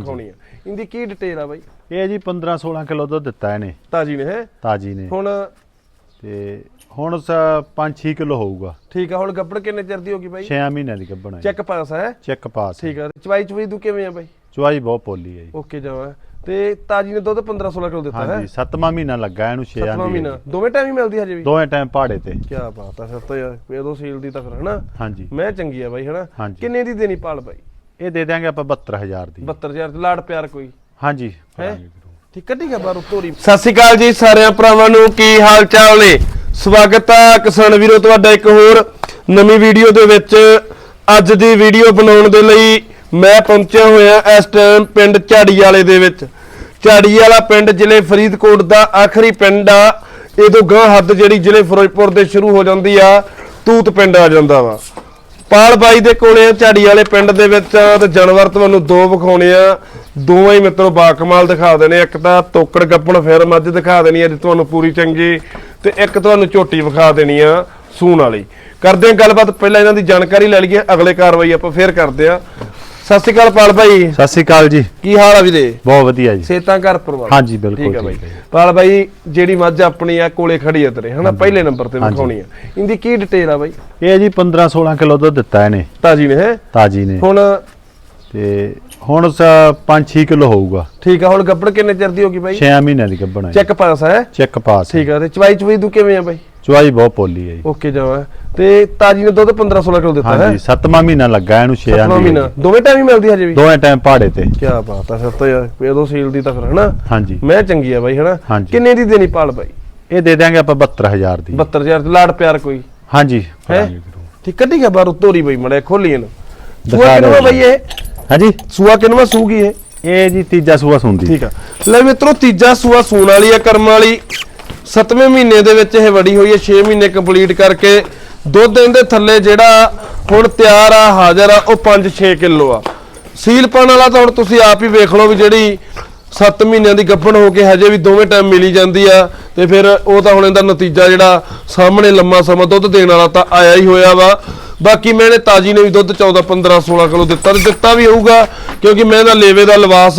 ਖਾਣੀ ਆ। ਇਹਦੀ ਕੀ ਡਿਟੇਲ ਆ ਬਾਈ? ਇਹ ਜੀ 15 16 ਕਿਲੋ ਦੁੱਧ ਦਿੱਤਾ ਇਹਨੇ। ਤਾਜੀ ਨੇ ਹੈ? ਤਾਜੀ ਨੇ। ਹੁਣ ਤੇ ਹੁਣ 5-6 ਕਿਲੋ ਹੋਊਗਾ। ਠੀਕ ਆ ਹੁਣ ਗੱਬੜ ਕਿੰਨੇ ਚਿਰ ਦੀ ਹੋਗੀ ਬਾਈ? 6 ਮਹੀਨਿਆਂ ਦੀ ਗੱਭਣ ਹੈ ਚੈੱਕ ਪਾਸ ਹੈ? ਚੈੱਕ ਪਾਸ ਠੀਕ ਆ ਚਵਾਈ ਚਵਾਈ ਤੂੰ ਕਿਵੇਂ ਆ ਬਾਈ? ਚੁਆਈ ਬਹੁਤ ਪੋਲੀ ਹੈ ਜੀ। ਓਕੇ ਜਾਵਾ ਤੇ ਤਾਜੀ ਨੇ ਦੁੱਧ 15 16 ਕਿਲੋ ਦਿੱਤਾ ਹੈ? ਹਾਂਜੀ 7ਵਾਂ ਮਹੀਨਾ ਲੱਗਾ ਇਹਨੂੰ 6 ਸੱਤਵਾਂ ਦੀ। ਮਹੀਨਾ। ਦੋਵੇਂ ਟਾਈਮ ਹੀ ਮਿਲਦੀ ਹਜੇ ਵੀ? ਦੋਵੇਂ ਟਾਈਮ ਪਹਾੜੇ ਤੇ। ਕੀ ਬਾਤ ਆ ਫਿਰ ਤਾਂ ਯਾਰ ਉਦੋਂ ਸੀਲ ਦੀ ਤਾਂ ਫਿਰ ਹਨਾ? ਹਾਂਜੀ। ਮੈਂ ਚੰਗੀ ਆ ਬਾਈ ਹਨਾ। ਕਿੰਨੇ ਦੀ ਦੇਣੀ ਪਾਲ ਬਾਈ? ਇਹ ਦੇ ਦਿਆਂਗੇ ਆਪਾਂ 72000 ਦੀ। 72000 ਚ ਲਾੜ ਪਿਆਰ ਕੋਈ। ਹਾਂਜੀ। ਹੈ? ਕਰਾਂਗੇ ਜ਼ਰੂਰ। ਠੀਕ ਕੱਢੀ ਬਾਹਰ ਤੋਰੀ। ਸਤਿ ਸ਼੍ਰੀ ਅਕਾਲ ਜੀ ਸਾਰਿਆਂ ਭਰਾਵਾਂ ਨੂੰ ਕੀ ਹਾਲ ਚਾਲ ਨੇ? ਸਵਾਗਤ ਆ ਕਿਸਾਨ ਵੀਰੋ ਤੁਹਾਡਾ ਇੱਕ ਹੋਰ ਨਵੀਂ ਵੀਡੀਓ ਦੇ ਵਿੱਚ। ਅੱਜ ਦੀ ਵੀਡੀਓ ਬਣਾਉਣ ਦੇ ਲਈ ਮੈਂ ਪਹੁੰਚਿਆ ਹੋਇਆ ਇਸ ਟਾਈਮ ਪਿੰਡ ਝਾੜੀ ਵਾਲੇ ਦੇ ਵਿੱਚ। ਝਾੜੀ ਵਾਲਾ ਪਿੰਡ ਜ਼ਿਲ੍ਹੇ ਫਰੀਦਕੋਟ ਦਾ ਆਖਰੀ ਪਿੰਡ ਆ। ਇਹ ਤੋਂ ਗਾਂ ਹੱਦ ਜਿਹੜੀ ਜ਼ਿਲ੍ਹੇ ਫਿਰੋਜ਼ਪੁਰ ਦੇ ਸ਼ੁਰੂ ਹੋ ਜਾਂਦੀ ਆ ਤੂਤ ਪਿੰਡ ਆ ਜਾਂਦਾ ਵਾ। ਪਾਲ ਬਾਈ ਦੇ ਕੋਲੇ ਆ, ਝਾੜੀ ਵਾਲੇ ਪਿੰਡ ਦੇ ਵਿੱਚ ਆ, ਤੇ ਜਾਨਵਰ ਤੁਹਾਨੂੰ ਦੋ ਵਿਖਾਉਣੇ ਆ। ਦੋਵੇਂ ਹੀ ਮਿੱਤਰੋ ਬਾਕਮਾਲ ਦਿਖਾ ਦੇਣੇ ਇੱਕ ਤਾਂ ਤੋਕੜ ਗੱਪਣ ਫਿਰ ਮੱਝ ਦਿਖਾ ਦੇਣੀ ਆ, ਜੇ ਤੁਹਾਨੂੰ ਪੂਰੀ ਚੰਗੀ। ਤੇ ਇੱਕ ਤੁਹਾਨੂੰ ਝੋਟੀ ਵਿਖਾ ਦੇਣੀ ਆ, ਸੂਣ ਵਾਲੀ। ਕਰਦੇ ਆ ਗੱਲਬਾਤ, ਪਹਿਲਾਂ ਇਹਨਾਂ ਦੀ ਜਾਣਕਾਰੀ ਲੈ ਲਈਏ, ਅਗਲੇ ਕਾਰਵਾਈ ਆਪਾਂ ਫੇਰ ਕਰਦੇ ਆ। ਸਤਿ ਸ਼੍ਰੀ ਅਕਾਲ ਪਾਲ ਬਾਈ ਸਤਿ ਸ੍ਰੀ ਅਕਾਲ ਜੀ। ਕੀ ਹਾਲ ਆ ਵੀਰੇ? ਬਹੁਤ ਵਧੀਆ ਜੀ। ਸੇਤਾਂ ਘਰ ਪਰਿਵਾਰ। ਹਾਂਜੀ, ਬਿਲਕੁਲ ਠੀਕ ਬਾਈ ਹੈ ਜੀ। ਪਾਲ ਬਾਈ ਜਿਹੜੀ ਮੱਝ ਆਪਣੀ ਆ ਕੋਲੇ ਖੜੀ ਆ ਤੇਰੇ ਹਨਾ? ਪਹਿਲੇ ਨੰਬਰ ਤੇ। ਵਿਖਾਉਣੀ ਆ। ਇਹਦੀ ਕੀ ਡਿਟੇਲ ਆ ਬਾਈ? ਇਹ ਜੀ 15 16 ਕਿਲੋ ਦੁੱਧ ਦਿੱਤਾ ਇਹਨੇ। ਤਾਜੀ ਨੇ ਹੈ? ਤਾਜੀ ਨੇ। ਹੁਣ ਤੇ ਹੁਣ 5-6 ਕਿਲੋ ਹੋਊਗਾ। ਠੀਕ ਆ ਹੁਣ ਗੱਬੜ ਕਿੰਨੇ ਚਿਰ ਦੀ ਹੋਗੀ ਬਾਈ? 6 ਮਹੀਨਿਆਂ ਦੀ ਹੈ ਚੈੱਕ ਪਾਸ ਹੈ। ਚੈੱਕ ਪਾਸ ਠੀਕ ਆ ਤੇ ਚਵਾਈ ਚਵਾਈ ਤੂੰ ਕਿਵੇਂ ਆ ਬਾਈ? ਚੁਆਈ ਬਹੁਤ ਪੋਲੀ ਹੈ ਜੀ। ਓਕੇ ਜਾਵਾ ਤੇ ਤਾਜੀ ਨੇ ਦੁੱਧ 15 16 ਕਿਲੋ ਦਿੱਤਾ ਹੈ? ਹਾਂਜੀ 7ਵਾਂ ਮਹੀਨਾ ਲੱਗਾ ਇਹਨੂੰ 6 ਸੱਤਵਾਂ ਮਹੀਨਾ। ਦੋਵੇਂ ਟਾਈਮ ਹੀ ਮਿਲਦੀ ਹਜੇ ਵੀ? ਦੋਵੇਂ ਟਾਈਮ ਪਹਾੜੇ ਤੇ। ਕੀ ਬਾਤ ਆ ਫਿਰ ਤਾਂ ਯਾਰ ਉਦੋਂ ਸੀਲ ਦੀ ਤਾਂ ਫਿਰ ਹਨਾ? ਹਾਂਜੀ। ਮੈਂ ਚੰਗੀ ਆ ਬਾਈ ਹਨਾ। ਕਿੰਨੇ ਦੀ ਦੇਣੀ ਪਾਲ ਬਾਈ? ਇਹ ਦੇ ਦਿਆਂਗੇ ਆਪਾਂ 72000 ਦੀ। 72000 ਚ ਲਾੜ ਪਿਆਰ ਕੋਈ? ਹਾਂਜੀ। ਹੈ। ਠੀਕ ਕੱਢੀ ਗਿਆ ਬਾਹਰ ਤੋਰੀ ਬਈ ਮੜੇ ਖੋਲੀ ਇਹਨੂੰ। ਸੂਆ ਕਿਨਵਾ ਬਈ ਇਹ? ਹਾਂਜੀ। ਸੂਆ ਕਿਨਵਾ ਸੂਗੀ ਇਹ? ਇਹ ਜੀ ਤੀਜਾ ਸੂਆ ਸੁੰਦੀ। ਠੀਕ ਆ। ਲੈ ਮਿੱਤਰੋ ਤੀਜਾ ਸੂਆ ਸੂਣ ਵਾਲੀ ਆ ਕਰਮ ਵਾਲੀ। ਸੱਤਵੇਂ ਮਹੀਨੇ ਦੇ ਵਿੱਚ ਇਹ ਵੜੀ ਹੋਈ ਹੈ। 6 ਮਹੀਨੇ ਕੰਪਲੀਟ ਕਰਕੇ ਦੁੱਧ ਇਹਦੇ ਥੱਲੇ ਜਿਹੜਾ ਹੁਣ ਤਿਆਰ ਆ, ਹਾਜ਼ਰ ਆ, ਉਹ 5-6 ਕਿਲੋ ਆ। ਸੀਲ ਪਾਣ ਵਾਲਾ ਤਾਂ ਹੁਣ ਤੁਸੀਂ ਆਪ ਹੀ ਵੇਖ ਲਓ ਵੀ ਜਿਹੜੀ 7 ਮਹੀਨਿਆਂ ਦੀ ਗੱਭਣ ਹੋ ਕੇ ਹਜੇ ਵੀ ਦੋਵੇਂ ਟਾਈਮ ਮਿਲੀ ਜਾਂਦੀ ਆ ਤੇ ਫਿਰ ਉਹ ਤਾਂ ਹੁਣ ਇਹਦਾ ਨਤੀਜਾ ਜਿਹੜਾ ਸਾਹਮਣੇ ਲੰਮਾ ਸਮਾਂ ਦੁੱਧ ਦੇਣ ਵਾਲਾ ਤਾਂ ਆਇਆ ਹੀ ਹੋਇਆ ਵਾ। ਬਾਕੀ ਮੈਨੇ ਤਾਜੀ ਨੇ ਵੀ ਦੁੱਧ 14 15 16 ਕਿਲੋ ਦਿੱਤਾ ਤੇ ਦਿੱਤਾ ਵੀ ਹੋਊਗਾ, ਕਿਉਂਕਿ ਮੈਂ ਦਾ ਲੇਵੇ ਦਾ ਲਿਵਾਸ,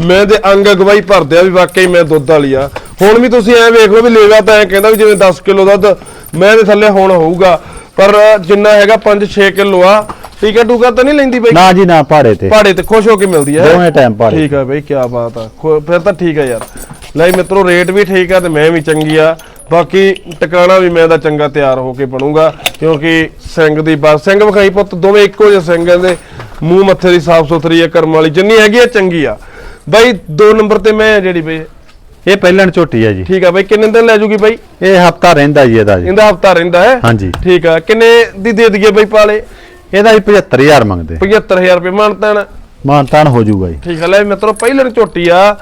ਮੈਂ ਦੇ ਅੰਗ ਅਗਵਾਈ ਭਰਦਿਆ ਵੀ ਵਾਕਈ ਮੈਂ ਦੁੱਧ ਵਾਲੀ ਆ। ਹੁਣ ਵੀ ਤੁਸੀਂ ਐ ਵੇਖ ਲਓ ਵੀ ਲੇਵਾ ਤਾਂ ਐ ਕਹਿੰਦਾ ਵੀ ਜਿਵੇਂ 10 ਕਿਲੋ ਦੁੱਧ ਮੈਂ ਦੇ ਥੱਲੇ ਹੁਣ ਹੋਊਗਾ ਪਰ ਜਿੰਨਾ ਹੈਗਾ 5-6 ਕਿਲੋ ਆ ਠੀਕ ਹੈ ਟੂਕਾ ਤਾਂ ਨਹੀਂ ਲੈਂਦੀ ਬਈ? ਨਾ ਜੀ ਨਾ ਪਹਾੜੇ ਤੇ। ਪਹਾੜੇ ਤੇ ਖੁਸ਼ ਹੋ ਕੇ ਮਿਲਦੀ ਹੈ? ਦੋਵੇਂ ਟਾਈਮ ਪਹਾੜੇ ਠੀਕ ਆ ਬਈ ਕੀ ਬਾਤ ਆ। ਫਿਰ ਤਾਂ ਠੀਕ ਆ ਯਾਰ। ਲੈ ਮਿੱਤਰੋ ਰੇਟ ਵੀ ਠੀਕ ਆ ਤੇ ਮੈਂ ਵੀ ਚੰਗੀ ਆ। ਬਾਕੀ ਟਿਕਾਣਾ ਵੀ ਮੈਂ ਦਾ ਚੰਗਾ ਤਿਆਰ ਹੋ ਕੇ ਬਣੂੰਗਾ ਕਿਉਂਕਿ ਸਿੰਘ ਦੀ ਬਸ ਸਿੰਘ ਵਿਖਾਈ ਪੁੱਤ ਦੋਵੇਂ ਇੱਕੋ ਜਿਹੇ ਸਿੰਘ ਦੇ ਮੂੰਹ ਮੱਥੇ ਦੀ ਸਾਫ਼ ਸੁਥਰੀ ਆ ਕਰਮ ਵਾਲੀ। ਜਿੰਨੀ ਹੈਗੀ ਆ ਚੰਗੀ ਆ। ਬਾਈ ਦੋ ਨੰਬਰ ਤੇ ਮੈਂ ਜਿਹੜੀ ਬਈ ਇਹ ਪਹਿਲਣ ਝੋਟੀ ਹੈ ਜੀ। ਠੀਕ ਆ ਬਾਈ ਕਿੰਨੇ ਦਿਨ ਲੈ ਜੂਗੀ ਬਾਈ? ਇਹ ਹਫਤਾ ਰਹਿੰਦਾ ਜੀ ਇਹਦਾ ਜੀ। ਇਹਦਾ ਹਫਤਾ ਰਹਿੰਦਾ ਹੈ? ਹਾਂਜੀ। ਠੀਕ ਆ ਕਿੰਨੇ ਦੀ ਦੇ ਦਈਏ ਬਾਈ ਪਾਲੇ? ਇਹਦਾ ਹੀ 75000 ਮੰਗਦੇ। 75000 ਰੁਪਏ ਮਾਨਤਾਨ। ਮਾਨਤਾਨ ਹੋ ਜਾਊਗਾ ਜੀ। ਠੀਕ ਹੈ ਲੈ ਮਿੱਤਰੋ ਪਹਿਲਣ ਝੋਟੀ ਆ।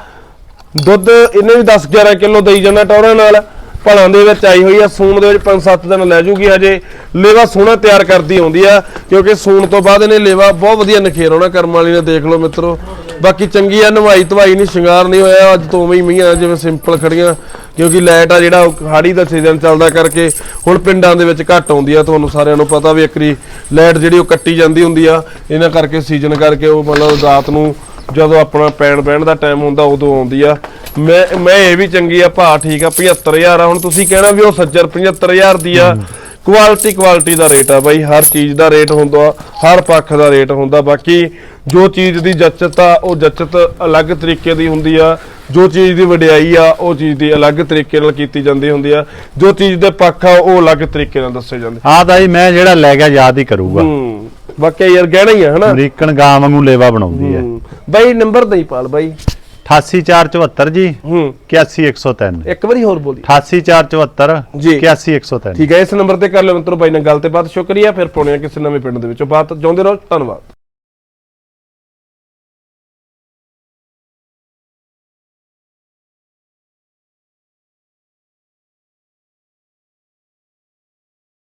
ਦੁੱਧ ਇਹਨੇ ਵੀ 10 11 ਕਿਲੋ ਦੇਈ ਜਾਂਦਾ ਟੌਰਾਂ ਨਾਲ। ਭਲਾਂ ਦੇ ਵਿੱਚ ਆਈ ਹੋਈ ਆ ਸੂਣ ਦੇ ਵਿੱਚ 5-7 ਦਿਨ ਲੈ ਜੂਗੀ ਹਜੇ। ਲੇਵਾ ਸੋਹਣਾ ਤਿਆਰ ਕਰਦੀ ਆਉਂਦੀ ਆ ਕਿਉਂਕਿ ਸੂਣ ਤੋਂ ਬਾਅਦ ਇਹਨੇ ਲੇਵਾ ਬਹੁਤ ਵਧੀਆ ਨਖੇਰ ਆਉਣਾ ਕਰਮ ਵਾਲੀ ਨੇ ਦੇਖ ਲਓ ਮਿੱਤਰੋ। ਬਾਕੀ ਚੰਗੀ ਆ ਨਵਾਈ ਧਵਾਈ ਨਹੀਂ, ਸ਼ਿੰਗਾਰ ਨਹੀਂ ਹੋਇਆ, ਅੱਜ ਤੋਂ ਉਵੇਂ ਹੀ ਮੀਆਂ ਜਿਵੇਂ ਸਿੰਪਲ ਖੜੀਆਂ, ਕਿਉਂਕਿ ਲਾਈਟ ਆ ਜਿਹੜਾ, ਉਹ ਹਾੜੀ ਦਾ ਸੀਜ਼ਨ ਚੱਲਦਾ ਕਰਕੇ ਹੁਣ ਪਿੰਡਾਂ ਦੇ ਵਿੱਚ ਘੱਟ ਆਉਂਦੀ ਆ, ਤੁਹਾਨੂੰ ਸਾਰਿਆਂ ਨੂੰ ਪਤਾ ਵੀ ਇੱਕਰੀ ਲਾਈਟ ਜਿਹੜੀ ਉਹ ਕੱਟੀ ਜਾਂਦੀ ਹੁੰਦੀ ਆ, ਇਹਨਾਂ ਕਰਕੇ ਸੀਜ਼ਨ ਕਰਕੇ ਉਹ ਮਤਲਬ ਰਾਤ ਨੂੰ ਜਦੋਂ ਆਪਣਾ ਪੈਣ ਬਹਿਣ ਦਾ ਟਾਈਮ ਹੁੰਦਾ, ਉਦੋਂ ਆਉਂਦੀ ਆ। ਮੈਂ ਮੈਂ ਇਹ ਵੀ ਚੰਗੀ ਆ, ਭਾ ਠੀਕ ਆ 75000 ਆ, ਹੁਣ ਤੁਸੀਂ ਕਹਿਣਾ ਵੀ ਉਹ ਸੱਜਰ 75000 ਦੀ ਆ ਕੁਆਲਿਟੀ ਕੁਆਲਿਟੀ ਦਾ ਰੇਟ ਆ ਬਾਈ। ਹਰ ਚੀਜ਼ ਦਾ ਰੇਟ ਹੁੰਦਾ ਹਰ ਪੱਖ ਦਾ ਰੇਟ ਹੁੰਦਾ। ਬਾਕੀ ਜੋ ਚੀਜ਼ ਦੀ ਜੱਚਤ ਆ ਉਹ ਜੱਚਤ ਅਲੱਗ ਤਰੀਕੇ ਦੀ ਹੁੰਦੀ ਆ। ਜੋ ਚੀਜ਼ ਦੀ ਵਡਿਆਈ ਆ ਉਹ ਚੀਜ਼ ਦੀ ਅਲੱਗ ਤਰੀਕੇ ਨਾਲ ਕੀਤੀ ਜਾਂਦੀ ਹੁੰਦੀ ਆ। ਜੋ ਚੀਜ਼ ਦੇ ਪੱਖ ਆ ਉਹ ਅਲੱਗ ਤਰੀਕੇ ਨਾਲ ਦੱਸੇ ਜਾਂਦੇ। ਆਹ ਤਾਂ ਜੀ ਮੈਂ ਜਿਹੜਾ ਲੈ ਗਿਆ ਯਾਦ ਹੀ ਕਰੂਗਾ। ਹੂੰ ਬਾਕੀ ਯਾਰ ਗਹਿਣਾ ਹੀ ਆ ਹਨਾ? ਅਮਰੀਕਨ ਗਾਂ ਵਾਂਗੂ ਲੇਵਾ ਬਣਾਉਂਦੀ ਹੈ। ਹੂੰ। ਬਾਈ ਨੰਬਰ ਦੇਈ ਪਾਲ ਬਾਈ। 88474 ਜੀ। ਹੂੰ। 81103 ਇੱਕ ਵਾਰੀ ਹੋਰ ਬੋਲੀ 88474 ਜੀ। 81103 ਠੀਕ ਹੈ ਇਸ ਨੰਬਰ ਤੇ ਕਰ ਲਿਓ ਮਿੱਤਰੋ ਬਾਈ ਨਾਲ ਗੱਲ ਤੇ ਬਾਤ ਸ਼ੁਕਰੀਆ ਫਿਰ ਪਾਉਣੇ ਆ ਕਿਸੇ ਨਵੇਂ ਪਿੰਡ ਦੇ ਵਿੱਚੋਂ ਬਾਤ। ਜਾਉਂਦੇ ਰਹੋ ਧੰਨਵਾਦ।